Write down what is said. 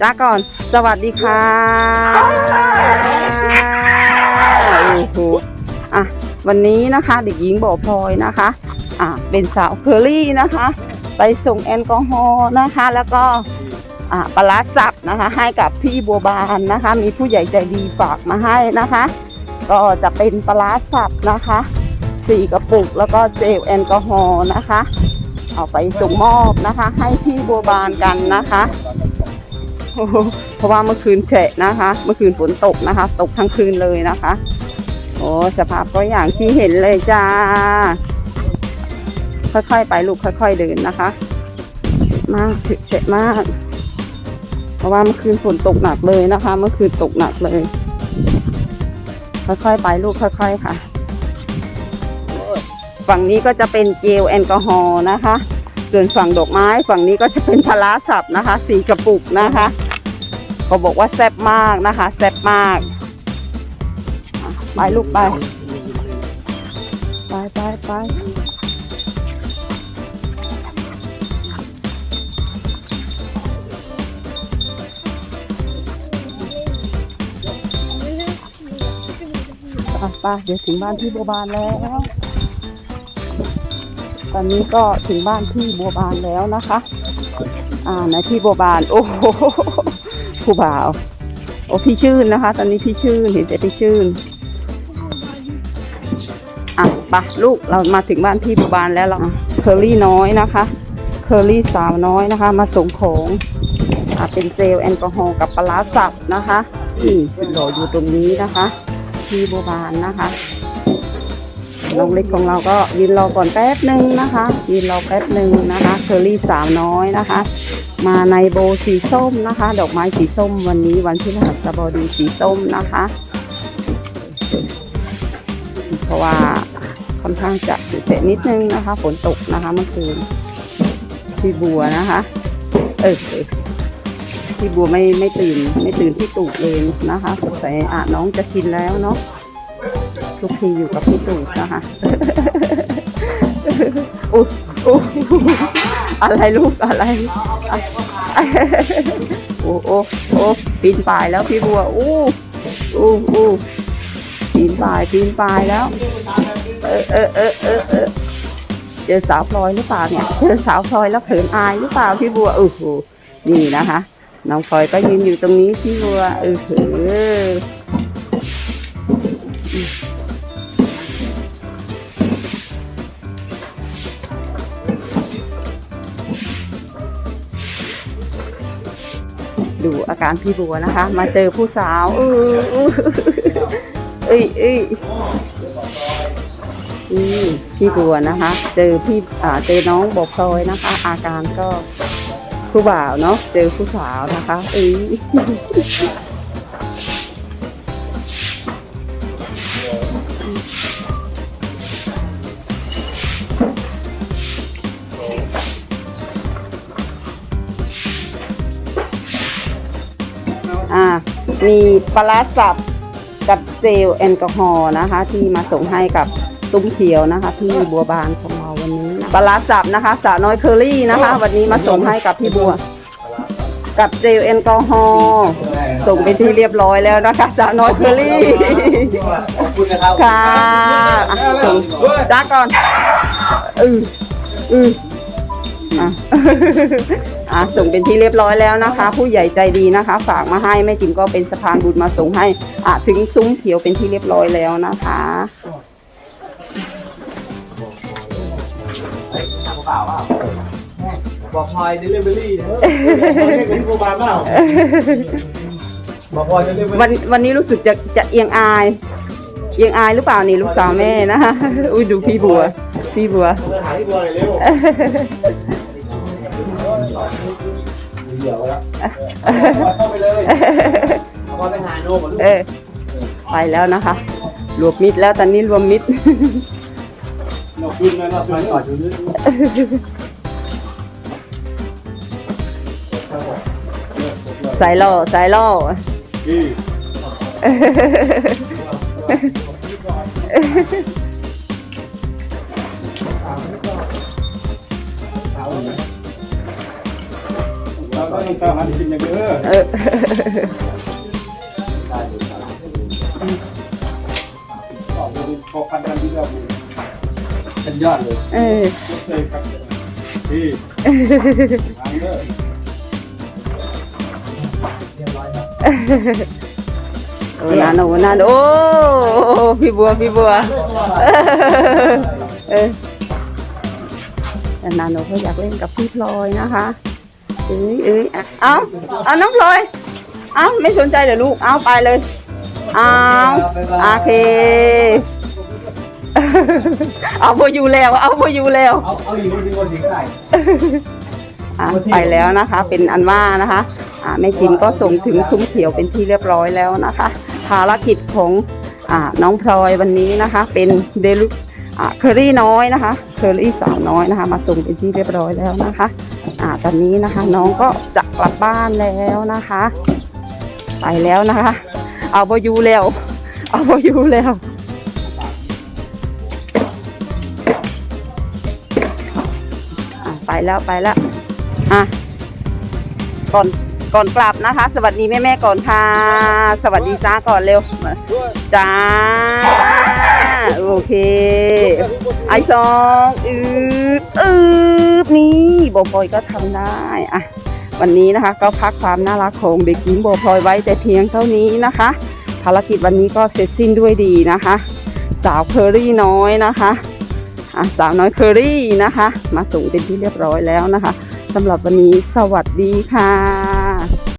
จ้าก่อน สวัสดีค่ะโอ้โหอะวันนี้นะคะเด็กหญิงบ่อพลอยนะคะ อะเป็นสาวเคอรี่นะคะ ไปส่งแอลกอฮอล์นะคะ แล้วก็อะปลาร้าสับนะคะ ให้กับพี่บัวบานนะคะ มีผู้ใหญ่ใจดีฝากมาให้นะคะ ก็จะเป็นปลาร้าสับนะคะสี่กระปุกแล้วก็เจลแอลกอฮอล์นะคะ เอาไปส่งมอบนะคะ ให้พี่บัวบานกันนะคะ เพราะว่าเมื่อคืนแฉะนะคะ เมื่อคืนฝนตกนะคะ ตกทั้งคืนเลยนะคะ โอ้สภาพก็อย่างที่เห็นเลยจ้า ค่อยๆไปลูกค่อย ๆเดินนะคะ มากเฉะเฉะมาก เพราะว่าเมื่อคืนฝนตกหนักเลยนะคะ เมื่อคืนตกหนักเลย ค่อยๆไปลูกค่อย ๆ ค่ะฝั่งนี้ก็จะเป็นเจลแอลกอฮอล์นะคะ ส่วนฝั่งดอกไม้ฝั่งนี้ก็จะเป็นพลาสับนะคะ สีกระปุกนะคะ เขาบอกว่าแซ่บมากนะคะแซ่บมากไปลูกไปไปไปไปไปไปเดี๋ยวถึงบ้านที่บัวบานแล้ว ตอนนี้ก็ถึงบ้านที่บัวบานแล้วนะคะ อ่าในที่บัวบาน โอ้โห ผู้บ่าว โอ้พี่ชื่นนะคะ ตอนนี้พี่ชื่นเห็นแต่พี่ชื่นอะไปะลูกเรามาถึงบ้านที่บัวบานแล้วเราเคอรี่น้อยนะคะ เคอรี่สาวน้อยนะคะ มาส่งของอ่าเป็นเจลแอลกอฮอล์กับปลาร้าสับนะคะนี่สุดหล่ออยู่ตรงนี้นะคะที่บัวบานนะคะน้องเล็กของเราก็ยืนรอก่อนแป๊บหนึ่งนะคะยืนรอแป๊บหนึ่งนะคะเคอรี่สาวน้อยนะคะ มาในโบสีส้มนะคะ ดอกไม้สีส้มวันนี้วันที่รหัสบดีสีส้มนะคะ เพราะว่าค่อนข้างจะเตะนิดนึงนะคะ ฝนตกนะคะเมื่อคืนพี่บัวนะคะ เออพี่บัวไม่ไม่ตื่น ไม่ตื่นที่ตูดเลยนะคะสงสัยอะน้องจะกินแล้วเนาะทุกทีอยู่กับพี่ตูดนะคะอุ๊อุ๊ย อะไรลูกอะไรโอ้โอ้โอ้ปีนป่ายแล้วพี่บัวอู้อู้อู้ปีนป่ายปีนป่ายแล้ว เออเออเออเออเออเจอสาวพลอยหรือเปล่าเนี่ยเจอสาวพลอยแล้วเขินอายหรือเปล่าพี่บัวโอ้โหนี่นะคะน้องพลอยก็ยืนอยู่ตรงนี้พี่บัวเออเออ ดูอาการพี่บัวนะคะ มาเจอผู้สาวเออเออเอ้ยเอ้ยนี่พี่บัวนะคะ เจอพี่อ่าเจอน้องบอกพลอยนะคะ อาการก็ผู้บ่าวเนาะเจอผู้สาวนะคะเอ้ย มีปลาร้าสับกับเจลแอลกอฮอล์นะคะ ที่มาส่งให้กับตุ้มเขียวนะคะที่บัวบานของเราวันนี้นะปลาร้าสับนะคะสาวน้อยเคอรี่นะคะ วันนี้มาส่งให้กับพี่บัว กับเจลแอลกอฮอล์ส่งไปที่เรียบร้อยแล้วนะคะสาวน้อยเคอรี่ขอบคุณนะครับค่ะอะส่งจ้าก่อนอืออือ อะ อะส่งเป็นที่เรียบร้อยแล้วนะคะ ผู้ใหญ่ใจดีนะคะ ฝากมาให้แม่จิ๋มก็เป็นสะพานบุญมาส่งให้ อะถึงซุ้มเขียวเป็นที่เรียบร้อยแล้วนะคะบอกพลอยเดลิเวอรี่เรียกเป็นโคบาเปล่าบอกพลอยเดลิเวอรี่วันวันนี้รู้สึกจะจะเอียงอาย เอียงอายหรือเปล่านี่ลูกสาวแม่นะคะอุ้ยดูพี่บัว พี่บัวเดินหาที่บัวเลยเร็ว เดี๋ยวแล้วเข้าไปเลยเอาพลอยไปหาโน่ก่อนลูกเออไปแล้วนะคะรวมมิดแล้วตอนนี้รวมมิดหนกขึ้นนะหนกขึ้นก่อนอยู่นี่สายล่อสายล่อ ก็ต้องตามหาที่เป็นอย่างเด้อเออได้อยู่ครับออกเป็นพอพันกันที่เราเป็นยอดเลยเออเลยครับพี่ทางเด้อเรียบร้อยครับโอ้นาโนนาโนโอ้พี่บัวพี่บัวเออแต่นาโนเขาอยากเล่นกับพี่พลอยนะคะ เอ้ยเอ้ยอะเอาเอาน้องพลอยเอาไม่สนใจเดี๋ยวลูกเอาไปเลยเอาโอเคเอาพออยู่แล้ว เอาพออยู่แล้วเอาเอาอีกคนดีกว่าถึงได้อะไปแล้วนะคะ เป็นอันว่านะคะอ่าแม่จิมก็ส่งถึงซุ้มเขียวเป็นที่เรียบร้อยแล้วนะคะ ภารกิจของอ่าน้องพลอยวันนี้นะคะ เป็นเดลุอ่า เคอรี่น้อยนะคะเคอรี่สาวน้อยนะคะ มาส่งเป็นที่เรียบร้อยแล้วนะคะอ่าตอนนี้นะคะน้องก็จะกลับบ้านแล้วนะคะไปแล้วนะคะ เอาบอยูแล้ว เอาบอยูแล้วไปแล้วไปแล้วอะก่อนก่อนกลับนะคะ สวัสดีแม่แม่ก่อนค่ะ สวัสดีจ้าก่อนเร็วจ้าโอเค ไอซองอืบอืบนี่โบพลอยก็ทำได้อะวันนี้นะคะ ก็พักความน่ารักของเด็กหญิงโบพลอยไว้แต่เพียงเท่านี้นะคะ ภารกิจวันนี้ก็เสร็จสิ้นด้วยดีนะคะ สาวเคอรี่น้อยนะคะอะสาวน้อยเคอรี่นะคะ มาส่งเป็นที่เรียบร้อยแล้วนะคะสำหรับวันนี้สวัสดีค่ะ